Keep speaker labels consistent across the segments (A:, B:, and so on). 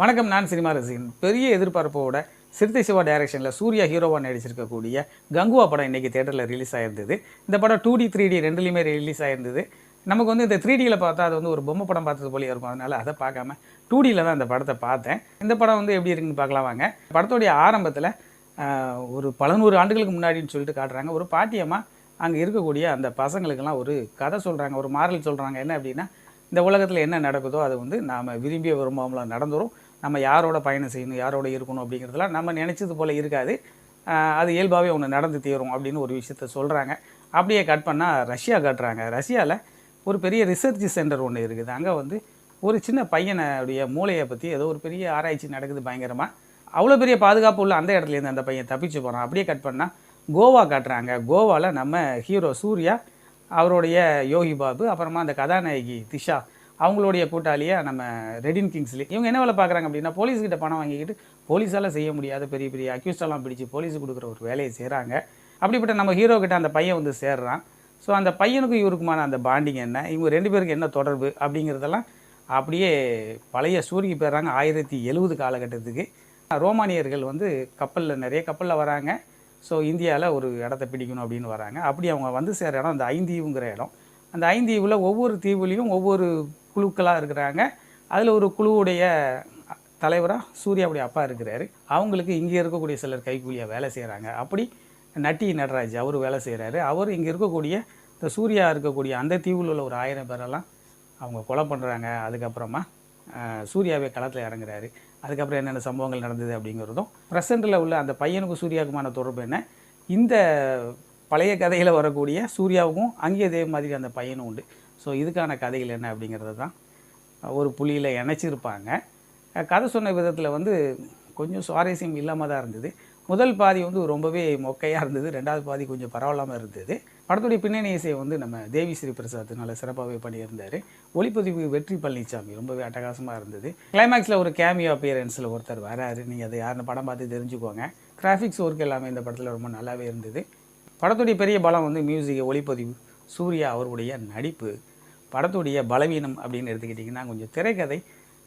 A: வணக்கம் நான் சினிமா ரசிகன். பெரிய எதிர்பார்ப்போட சிறுத்தை சிவா டைரக்ஷனில் சூர்யா ஹீரோவாக நடிச்சிருக்கக்கூடிய கங்குவா படம் இன்னைக்கு தேட்டரில் ரிலீஸ் ஆயிருந்தது. இந்த படம் டூ டி த்ரீ டி ரெண்டுலேயுமே ரிலீஸ் ஆயிருந்தது. நமக்கு வந்து இந்த த்ரீ டியில் பார்த்தா அது வந்து ஒரு பொம்மை படம் பார்த்தது போலயே இருக்கும். அதனால அதை பார்க்காம டூ டியில் தான் இந்த படத்தை பார்த்தேன். இந்த படம் வந்து எப்படி இருக்குன்னு பார்க்கலாம் வாங்க. படத்தோடைய ஆரம்பத்தில் ஒரு பல நூறு ஆண்டுகளுக்கு முன்னாடின்னு சொல்லிட்டு காட்டுறாங்க. ஒரு பாட்டியம்மா அங்கே இருக்கக்கூடிய அந்த பசங்களுக்கெல்லாம் ஒரு கதை சொல்கிறாங்க ஒரு மாறல் சொல்கிறாங்க என்ன அப்படின்னா இந்த உலகத்தில் என்ன நடக்குதோ அது வந்து நாம் விரும்பிய விரும்பாமல் நடந்துடும் நம்ம யாரோட பயணம் செய்யணும் யாரோட இருக்கணும் அப்படிங்கிறதுலாம் நம்ம நினச்சது போல் இருக்காது. அது இயல்பாகவே ஒன்று நடந்து தீரும் அப்படின்னு ஒரு விஷயத்த சொல்கிறாங்க அப்படியே கட் பண்ணால் ரஷ்யா காட்டுறாங்க. ரஷ்யாவில் ஒரு பெரிய ரிசர்ச் சென்டர் ஒன்று இருக்குது. அங்கே வந்து ஒரு சின்ன பையனுடைய மூளையை பற்றி ஏதோ ஒரு பெரிய ஆராய்ச்சி நடக்குது பயங்கரமாக அவ்வளோ பெரிய பாதுகாப்பு உள்ள அந்த இடத்துலேருந்து அந்த பையன் தப்பிச்சு போகிறான் அப்படியே கட் பண்ணால் கோவா காட்டுறாங்க. கோவாவில் நம்ம ஹீரோ சூர்யா அவருடைய யோகி பாபு அப்புறமா அந்த கதாநாயகி திஷா அவங்களுடைய கூட்டாளியாக நம்ம ரெடின் கிங்ஸ்லி இவங்க என்ன வேலை பார்க்குறாங்க அப்படின்னா போலீஸ்கிட்ட பணம் வாங்கிக்கிட்டு போலீஸால் செய்ய முடியாத பெரிய பெரிய அக்யூஸ்டெல்லாம் பிடிச்சி போலீஸ் கொடுக்குற ஒரு வேலையை செய்கிறாங்க அப்படிப்பட்ட நம்ம ஹீரோ கிட்ட அந்த பையன் வந்து சேர்றான். ஸோ அந்த பையனுக்கும் இவருக்குமான அந்த பாண்டிங் என்ன? இவங்க ரெண்டு பேருக்கு என்ன தொடர்பு அப்படிங்கிறதெல்லாம் அப்படியே பழைய சூரிய போயிடுறாங்க. ஆயிரத்தி எழுபது காலகட்டத்துக்கு. ரோமானியர்கள் வந்து கப்பலில் நிறைய கப்பலில் வராங்க. ஸோ இந்தியாவில் ஒரு இடத்த பிடிக்கணும் அப்படின்னு வராங்க. அப்படி அவங்க வந்து சேர இடம் அந்த ஐந்தீவுங்கிற இடம். அந்த ஐந்தீவில் ஒவ்வொரு தீவுலேயும் ஒவ்வொரு குழுக்களாக இருக்கிறாங்க. அதில் ஒரு குழுவுடைய தலைவராக சூர்யாவுடைய அப்பா இருக்கிறாரு. அவங்களுக்கு இங்கே இருக்கக்கூடிய சிலர் கைக்கூலியாக வேலை செய்கிறாங்க. அப்படி நட்டி நடராஜ் அவர் வேலை செய்கிறாரு. அவர் இங்கே இருக்கக்கூடிய இந்த சூர்யா இருக்கக்கூடிய அந்த தீவில் உள்ள ஒரு ஆயிரம் பேரெல்லாம் அவங்க கொலை பண்ணுறாங்க. அதுக்கப்புறமா சூர்யாவே களத்தில் இறங்குறாரு. அதுக்கப்புறம் என்னென்ன சம்பவங்கள் நடந்தது அப்படிங்கிறதும் ப்ரெசண்ட்டில் உள்ள அந்த பையனுக்கும் சூர்யாவுக்குமான தொடர்பு என்ன? இந்த பழைய கதையில் வரக்கூடிய சூர்யாவுக்கும் அங்கேயே அதே மாதிரி அந்த பையனும் உண்டு. ஸோ இதுக்கான கதைகள் என்ன அப்படிங்கிறது தான் ஒரு புள்ளியில் இணைச்சிருப்பாங்க. கதை சொன்ன விதத்தில் வந்து கொஞ்சம் சுவாரஸ்யம் இல்லாமல் தான் இருந்தது. முதல் பாதி வந்து ரொம்பவே மொக்கையாக இருந்தது. ரெண்டாவது பாதி கொஞ்சம் பரவாயில்லாமல் இருந்தது. படத்துடைய பின்னணி இசையை வந்து நம்ம தேவி ஸ்ரீ பிரசாத் நல்ல சிறப்பாகவே பண்ணியிருந்தார். ஒளிப்பதிவு வெற்றி பழனிசாமி ரொம்பவே அட்டகாசமாக இருந்தது. கிளைமேக்ஸில் ஒரு கேமியோ அப்பியரன்ஸில் ஒருத்தர் வராரு. நீங்கள் அதை யாருன்னு படம் பார்த்து தெரிஞ்சுக்கோங்க. கிராஃபிக்ஸ் ஒர்க் எல்லாமே இந்த படத்தில் ரொம்ப நல்லாவே இருந்தது. படத்துடைய பெரிய பலம் வந்து மியூசிக் ஒளிப்பதிவு சூர்யா அவருடைய நடிப்பு. படத்துடைய பலவீனம் அப்படின்னு எடுத்துக்கிட்டிங்கன்னா கொஞ்சம் திரைக்கதை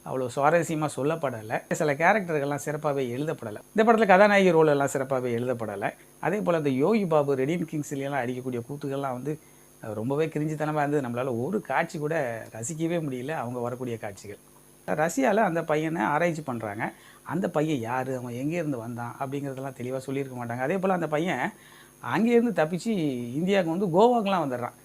A: அவ்வளோ சுவாரஸ்யமாக சொல்லப்படலை. சில கேரக்டர்கள்லாம் சிறப்பாகவே எழுதப்படலை. இந்த படத்தில் கதாநாயகி ரோல் எல்லாம் சிறப்பாகவே எழுதப்படலை. அதே போல் அந்த யோகி பாபு ரெடீன் கிங்ஸ்லாம் அடிக்கக்கூடிய கூத்துக்கள்லாம் வந்து ரொம்பவே கிரிஞ்சித்தனமாக இருந்தது. நம்மளால் ஒரு காட்சி கூட ரசிக்கவே முடியல. அவங்க வரக்கூடிய காட்சிகள். ரஷ்யாவில் அந்த பையனை ஆராய்ச்சி பண்ணுறாங்க அந்த பையன் யார்? அவன் எங்கேருந்து வந்தான்? அப்படிங்கிறதெல்லாம் தெளிவாக சொல்லியிருக்க மாட்டாங்க. அதே போல் அந்த பையன் அங்கேருந்து தப்பிச்சு இந்தியாவுக்கு வந்து கோவாக்கெலாம் வந்துடுறான்.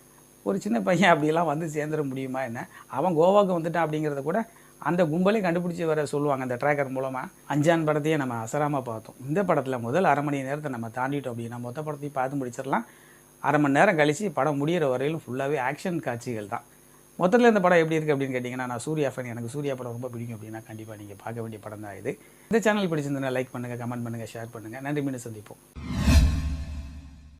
A: ஒரு சின்ன பையன் அப்படிலாம் வந்து சேர்ந்துட முடியுமா என்ன? அவன் கோவாவுக்கு வந்துட்டான் அப்படிங்கிறத கூட அந்த கும்பலே கண்டுபிடிச்சி வர சொல்லுவாங்க அந்த ட்ராக்கர் மூலமாக அஞ்சான் படத்தையே நம்ம அசராமல் பார்த்தோம். இந்த படத்தில் முதல் அரை மணி நேரத்தை நம்ம தாண்டிட்டோம் அப்படின்னா மொத்த படத்தையும் பார்த்து முடிச்சிடலாம். அரை மணி நேரம் கழித்து படம் முடியிற வரையிலும் ஃபுல்லாகவே ஆக்ஷன் காட்சிகள் தான். மொத்தத்தில் இந்த படம் எப்படி இருக்குது அப்படின்னு கேட்டிங்கன்னா நான் சூர்யா ஃபேன் எனக்கு சூர்யா படம் ரொம்ப பிடிக்கும் அப்படின்னா கண்டிப்பாக நீங்கள் பார்க்க வேண்டிய படம் தான் இது. இந்த சேனல் பிடிச்சிருந்தா லைக் பண்ணுங்கள் கமெண்ட் பண்ணுங்கள் ஷேர் பண்ணுங்கள் நன்றி மீண்டும் சந்திப்போம்.